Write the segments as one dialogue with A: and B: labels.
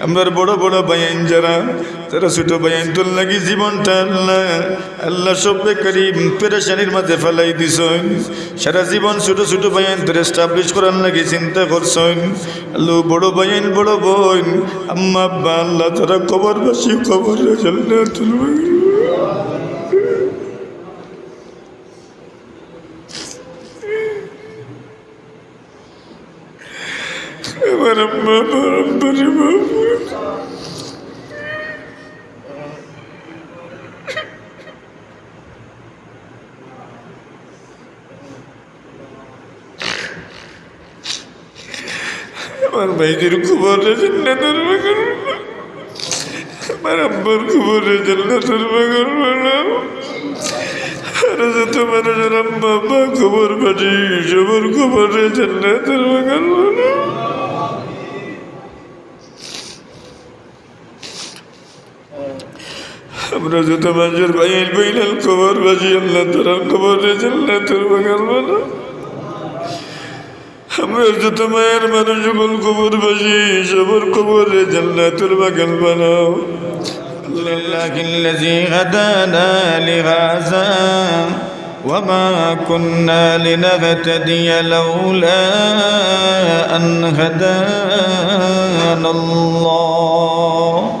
A: আমরার বড় বড় বায়ান যারা যারা ছোট বায়ান তোর লাগি জীবনটা আল্লাহ আল্লাহ সব্বে করিম পেরেশানির মাঝে ফেলাই দিছইন সারা জীবন ছোট ছোট বায়ান তোর এস্টাবলিশ করার লাগি চিন্তা করছইন আল্লাহ বড় বায়ান, বড় বোন, আম্মা, আব্বা, আল্লাহ তারা কবর বাসি কবর জান্নাতুল আমার আম্মা আমার আব্বা রে বাবা আমার ভাইদের খবরে জান্নাতের বাগান আমার আব্বার খবরে জান্নাতের বাগান বানাও আর যত মানুষের আম্মা আব্বা খবর পাঠি, সবর খবরে জান্নাতের বাগান বানাও আমরা যত মানুষের ভাইয়ের বইনাল খবর বাজি আল্লাহ তারা খবরে জান্নাতের বাগান বানাও আমরা مجد تمير من جبل قبر بشي بر قبر جنة البقل بناو
B: لكن الذي هدانا لهذا وما كنا لنهتدي لولا أن هدانا الله.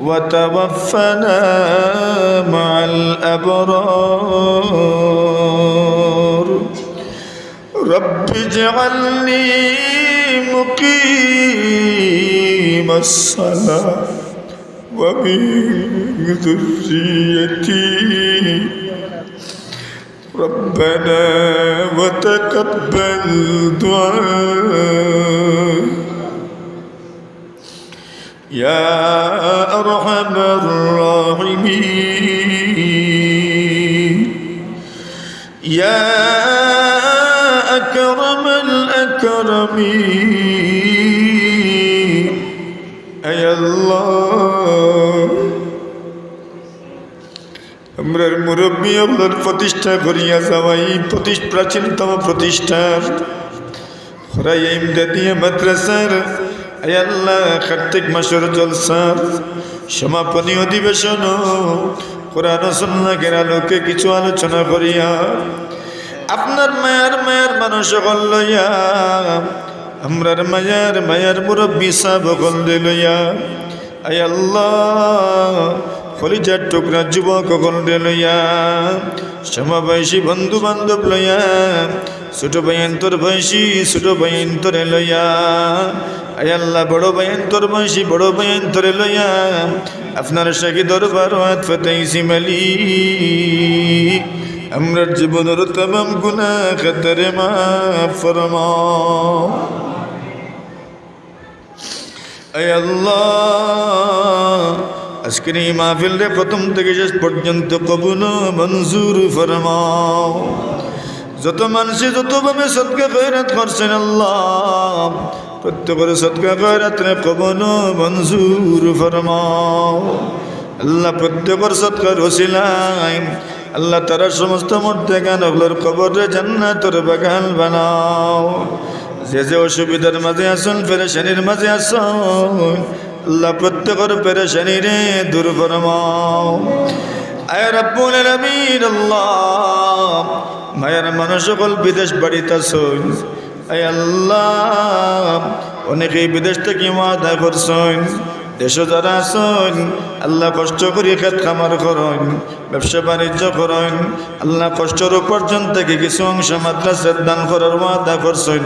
B: وتوفنا مع الأبرار. رب اجعلني مقيم الصلاة ومن ذريتي. ربنا وتقبل دعاء. يا أرحم الراحمين يا أكرم الأكرمين أي الله আমরার মুরব্বী আপনার প্রতিষ্ঠা করিয়া যাওয়াই প্রতিষ্ঠ প্রাচীনতম প্রতিষ্ঠার খরাই ইমদাদিয়া মাদ্রাসার আয় আল্লাহ, কার্তিক মাসের জলসার সমাপনী অধিবেশন কোরআন সন্ন্যাকের আলোকে কিছু আলোচনা করিয়া আপনার মায়ার মায়ার মানুষ লইয়া, আমরার মায়ার মায়ার মুরব্বী সাহ সকল লইয়া আয় আল্লাহ কলিজার টুকরা যুবক লইয়া সমাবয়সী বন্ধু বান্ধব লইয়া ছোট বাইন তোর বয়সী ছোট বাইন তোরে লইয়া। আয় আল্লাহ, বড় বাইন তোর বয়সী বড় বাইন তোরে লইয়া। আপনার সাকি দরবার হাত ফতাইছি মালিক আমরার জীবনের তমাম গুণা খাতারে মা ফরমাও আয় আল্লাহ, আজকের এই মাহফিলরে প্রথম থেকে শেষ পর্যন্ত কবুল মঞ্জুর ফরমাও। যত মানুষে যতভাবে সৎকা খয়রাত করছেন আল্লাহ প্রত্যেকের সৎকা খয়রাতরে কবল মঞ্জুর ফরমাও। আল্লাহ প্রত্যেকের সৎকার হসিলাই আল্লাহ তারা সমস্ত মধ্যে গান ওগুলোর কবরে জান্নাতর বাগান বানাও। যে যে অসুবিধার মাঝে আসুন, পেরেশানির মাঝে আসুন, আল্লাহ প্রত্যেকের পেরেশানি রে দূর ফরমাও। আয় রব্বুল আলামিন, আল্লাহ মায়ের মানুষ সকল বিদেশ বাড়িতে আসুন আয় আল্লাহ, অনেকেই বিদেশ থেকে মাদা করছেন। দেশ যারা আসুন আল্লাহ কষ্ট করি খেত খামার করেন, ব্যবসা বাণিজ্য করেন। আল্লাহ কষ্টর উপার্জন থেকে কিছু অংশ মাদ্রাসার দান করার ওয়াদা করছেন।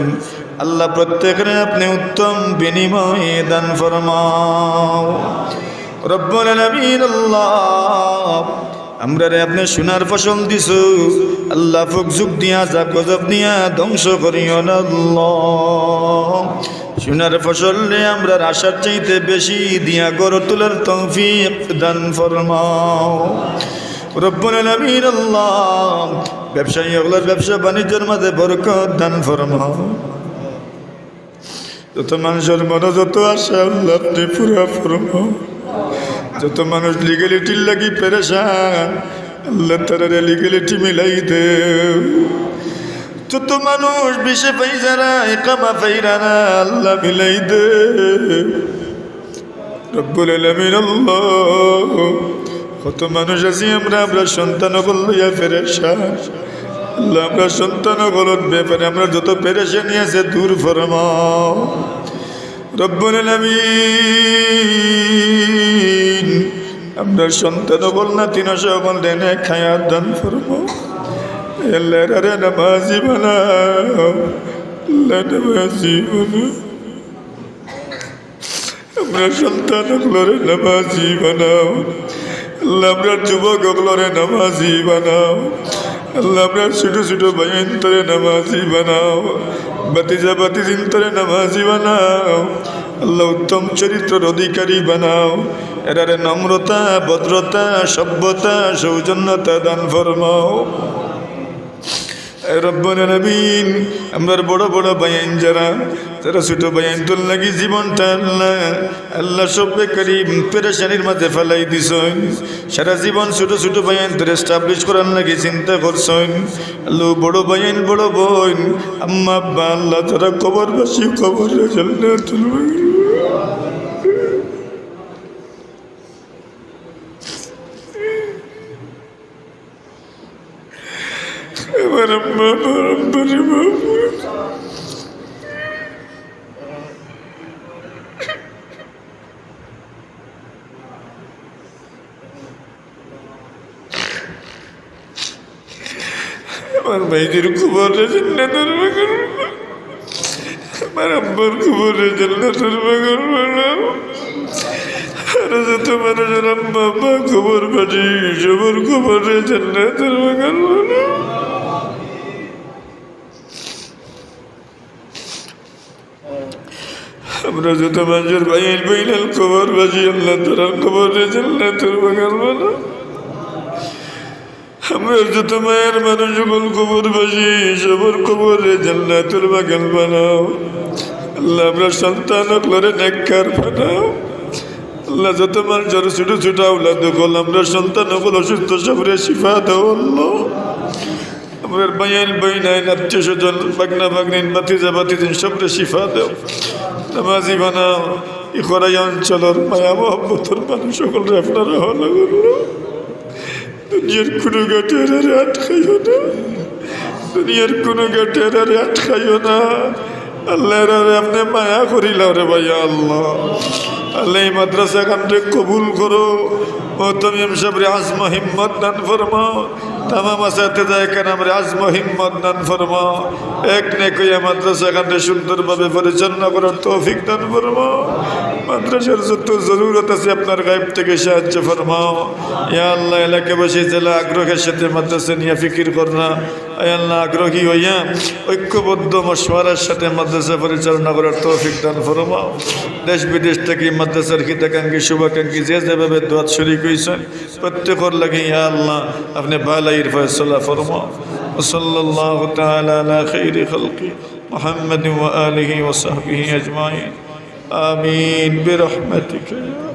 B: আল্লাহ প্রত্যেকের আপনি উত্তম বিনিময়ে দান ফরমাও। রব্বুল আলামিন আল্লাহ
A: আমরা রে আপনি সোনার ফসল দিছ। আল্লাহ ফুক যুগ দিয়া যা গজব দিয়া ধ্বংস করিও না সোনার ফসল রে আমরা আশার চাইতে বেশি দিয়া গড় তোলার তৌফিক দান ফরমাও। রব্বুল ব্যবসায়ী ওগুলোর ব্যবসা বাণিজ্যের মাঝে বরকত দান ফরমাও। যত মানুষের মনে যত আশা আল্লাহ আপনি ফরমাও। যত মানুষ লিগেলিটির লাগি পেরেশান, আল্লাহ তারা লিগেলিটি মিলাই দে যত মানুষ বিষে পাই যারা একামা পাইরা না আল্লাহ মিলাই দে কত মানুষ আছি আমরা আমরা সন্তান লইয়া পেরেশান। আল্লাহ আমরা সন্তান গলত ব্যাপারে আমরা যত পেরেশানি আছে, দূর ফরমাও। আমরা সন্তান বল না তিন সকল দেনে খায়া দান ফরমাও আল্লাহ রে নামাজি বানাও। নামাজি যুবক নামাজি বানাও। আল্লাহ আপনার ছোট ছোট বাইন তরে নামাজি বানাও। বাতিজা বাতিজিন তরে নামাজি বানাও। আল্লাহ উত্তম চরিত্রের অধিকারী বানাও। এরারে নম্রতা, ভদ্রতা, সভ্যতা, সৌজন্যতা দান ফরমাও। আমরার বড় বড় বায়ান যারা, তারা ছোট বায়ান তোর লাগি জীবনটা আল্লাহ আল্লাহ সব্বে করিম পেরেশানির মাঝে ফেলাই দিছইন সারা জীবন ছোট ছোট বায়ান তোর এস্টাবলিশ করার লাগি চিন্তা করছইন আল্লাহ বড় বায়ান, বড় বোন, আম্মা, আব্বা, আল্লাহ তারা কবর বাসি কবর আমার আম্মা আমার আব্বারে দাও। আমার ভাইদের খবরে জান্নাতের বাগান আমার আব্বার খবরে জান্নাতের বাগান আর যত মানুষের খবর পাঠি সবর আমরা যত মানুষের ভাইয়ের বইনাল খবর বাজি আল্লাহ তারা খবর জান্নাতের বাগান বানাও আমরা যত মায়ের মানুষ সকল খবর বাজি, সবর খবরে জান্নাতুল বাগান বানাও। আল্লাহ আমরা সন্তান করে নেককার বানাও। আল্লাহ যত মানুষের ছোট ছোট আউলাদ কল আমরা সন্তান সকল অসুস্থ সবরে শিফা দাও আল্লাহ আমার বায়ান বইনাইন আত্মীয় স্বজন বাগনা বাগনিন বাতিজা বাতিদিন সবরে শিফা দেও নামাজি বানাও ই খরাই অঞ্চলের মায়া মহব্বতর মানুষ সকলরে আপনারা হলো দুনিয়ার কোনো গাটেরারে আটকাইও না দুনিয়ার কোনো গাটেরারে আটকাইও না আল্লাহ রে আপনি মায়া করিল রে ভাইয়া আল্লাহ আল্লাহ এই মাদ্রাসা কামরে কবুল করো। ও তুমি সবরে আজম হিম্মত নান ফরমাও। তামাম আসাতে যায় কেন আমরা হিম্মত নান ফরমাও। এক নে কইয়া মাদ্রাসা কামরে সুন্দরভাবে পরিচালনা করার তৌফিক দান ফরমাও। মাদ্রাসার যত জরুরত আছে আপনার গাইব থেকে সাহায্য ফরমাও ইয়া আল্লাহ এলাকাবাসী জেলা আগ্রহের সাথে মাদ্রাসা নিয়ে ফিকির করনা আয় আল্লাহ আগ্রহী হইয়া ঐক্যবদ্ধ মশওয়ারার সাথে মাদ্রাসা পরিচালনা করার তৌফিক দান ফরমাও দেশ বিদেশ থেকে মাদ্রাসার হিতাকাঙ্ক্ষী শুভাকাঙ্ক্ষী যে যেভাবে দোয়াত শরিক হয়েছেন প্রত্যেকর লাগে ইয়া আল্লাহ আপনি ভালাইয়ের ফয়সলা ফরমাও وصلى الله تعالى على خير خلقه محمد وآله وصحبه أجمعين آمين برحمتك يا